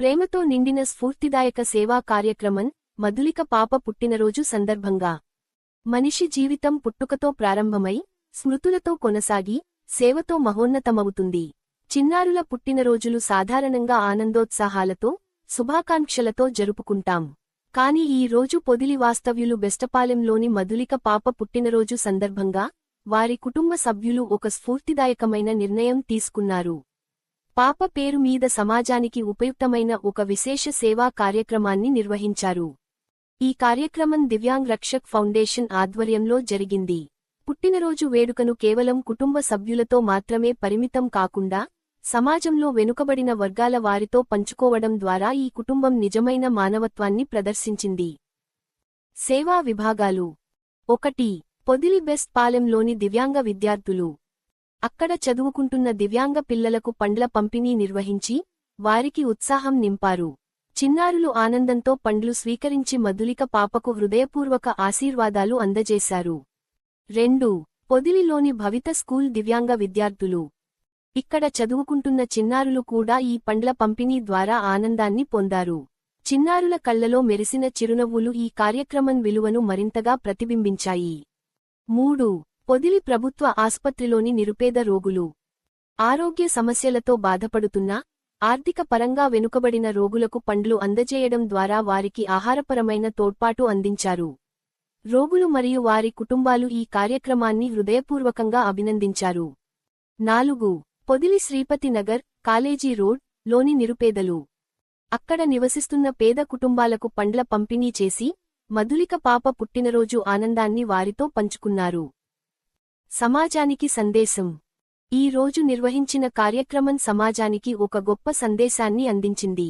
ప్రేమతో నిండిన స్ఫూర్తిదాయక సేవా కార్యక్రమం మధులిక పాప పుట్టినరోజు సందర్భంగా. మనిషి జీవితం పుట్టుకతో ప్రారంభమై స్మృతులతో కొనసాగి సేవతో మహోన్నతమవుతుంది. చిన్నారుల పుట్టినరోజులు సాధారణంగా ఆనందోత్సాహాలతో శుభాకాంక్షలతో జరుపుకుంటాం. కాని ఈ రోజు పొదిలి వాస్తవ్యులు బెస్టపాలెంలోని మధులిక పాప పుట్టినరోజు సందర్భంగా వారి కుటుంబ సభ్యులు ఒక స్ఫూర్తిదాయకమైన నిర్ణయం తీసుకున్నారు. పాప పేరు మీద సమాజానికి ఉపయుక్తమైన ఒక విశేష సేవా కార్యక్రమాన్ని నిర్వహించారు. ఈ కార్యక్రమం దివ్యాంగ్ రక్షక్ ఫౌండేషన్ ఆధ్వర్యంలో జరిగింది. పుట్టినరోజు వేడుకను కేవలం కుటుంబ సభ్యులతో మాత్రమే పరిమితం కాకుండా సమాజంలో వెనుకబడిన వర్గాల వారితో పంచుకోవడం ద్వారా ఈ కుటుంబం నిజమైన మానవత్వాన్ని ప్రదర్శించింది. సేవా విభాగాలు. ఒకటి. పొదిలి బెస్ట్ పాలెంలోని దివ్యాంగ విద్యార్థులు. అక్కడ చదువుకుంటున్న దివ్యాంగ పిల్లలకు పండ్ల పంపిణీ నిర్వహించి వారికి ఉత్సాహం నింపారు. చిన్నారులు ఆనందంతో పండ్లు స్వీకరించి మధులిక పాపకు హృదయపూర్వక ఆశీర్వాదాలు అందజేశారు. రెండు పొదిలిలోని భవిత స్కూల్ దివ్యాంగ విద్యార్థులు. ఇక్కడ చదువుకుంటున్న చిన్నారులు కూడా ఈ పండ్ల పంపిణీ ద్వారా ఆనందాన్ని పొందారు. చిన్నారుల కళ్ళలో మెరిసిన చిరునవ్వులు ఈ కార్యక్రమం విలువను మరింతగా ప్రతిబింబించాయి. మూడు పొదిలి ప్రభుత్వ ఆస్పత్రిలోని నిరుపేద రోగులు. ఆరోగ్య సమస్యలతో బాధపడుతున్న ఆర్థిక పరంగా వెనుకబడిన రోగులకు పండ్లు అందజేయడం ద్వారా వారికి ఆహారపరమైన తోడ్పాటు అందించారు. రోగులు మరియు వారి కుటుంబాలు ఈ కార్యక్రమాన్ని హృదయపూర్వకంగా అభినందించారు. నాలుగు. పొదిలి శ్రీపతి నగర్ కాలేజీ రోడ్లోని నిరుపేదలు. అక్కడ నివసిస్తున్న పేద కుటుంబాలకు పండ్ల పంపిణీ చేసి మధులిక పాప పుట్టినరోజు ఆనందాన్ని వారితో పంచుకున్నారు. సమాజానికి సందేశం. ఈ రోజు నిర్వహించిన కార్యక్రమం సమాజానికి ఒక గొప్ప సందేశాన్ని అందించింది.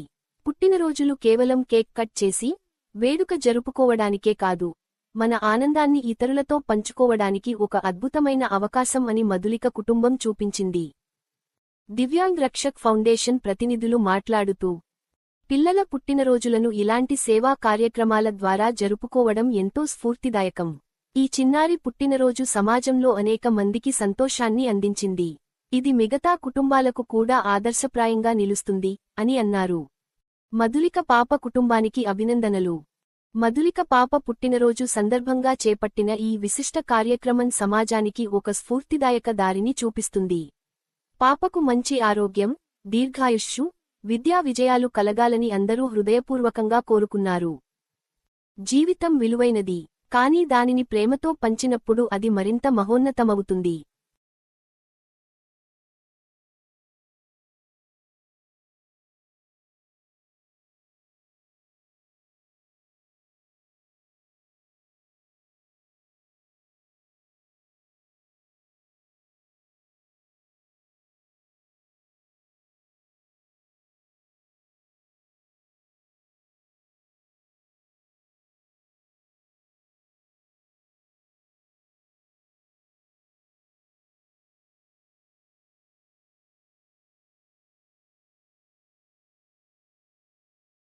పుట్టినరోజులు కేవలం కేక్ కట్ చేసి వేడుక జరుపుకోవడానికే కాదు మన ఆనందాన్ని ఇతరులతో పంచుకోవడానికి ఒక అద్భుతమైన అవకాశం అని మధులిక కుటుంబం చూపించింది. దివ్యాంగ్ రక్షక్ ఫౌండేషన్ ప్రతినిధులు మాట్లాడుతూ పిల్లల పుట్టినరోజులను ఇలాంటి సేవా కార్యక్రమాల ద్వారా జరుపుకోవడం ఎంతో స్ఫూర్తిదాయకం. ఈ చిన్నారి పుట్టినరోజు సమాజంలో అనేక మందికి సంతోషాన్ని అందించింది. ఇది మిగతా కుటుంబాలకు కూడా ఆదర్శప్రాయంగా నిలుస్తుంది అని అన్నారు. మధులిక పాప కుటుంబానికి అభినందనలు. మధులిక పాప పుట్టినరోజు సందర్భంగా చేపట్టిన ఈ విశిష్ట కార్యక్రమం సమాజానికి ఒక స్ఫూర్తిదాయక దారిని చూపిస్తుంది. పాపకు మంచి ఆరోగ్యం దీర్ఘాయుష్షు విద్యా విజయాలు కలగాలని అందరూ హృదయపూర్వకంగా కోరుకున్నారు. జీవితం విలువైనది. కానీ దానిని ప్రేమతో పంచినప్పుడు అది మరింత మహోన్నతమవుతుంది.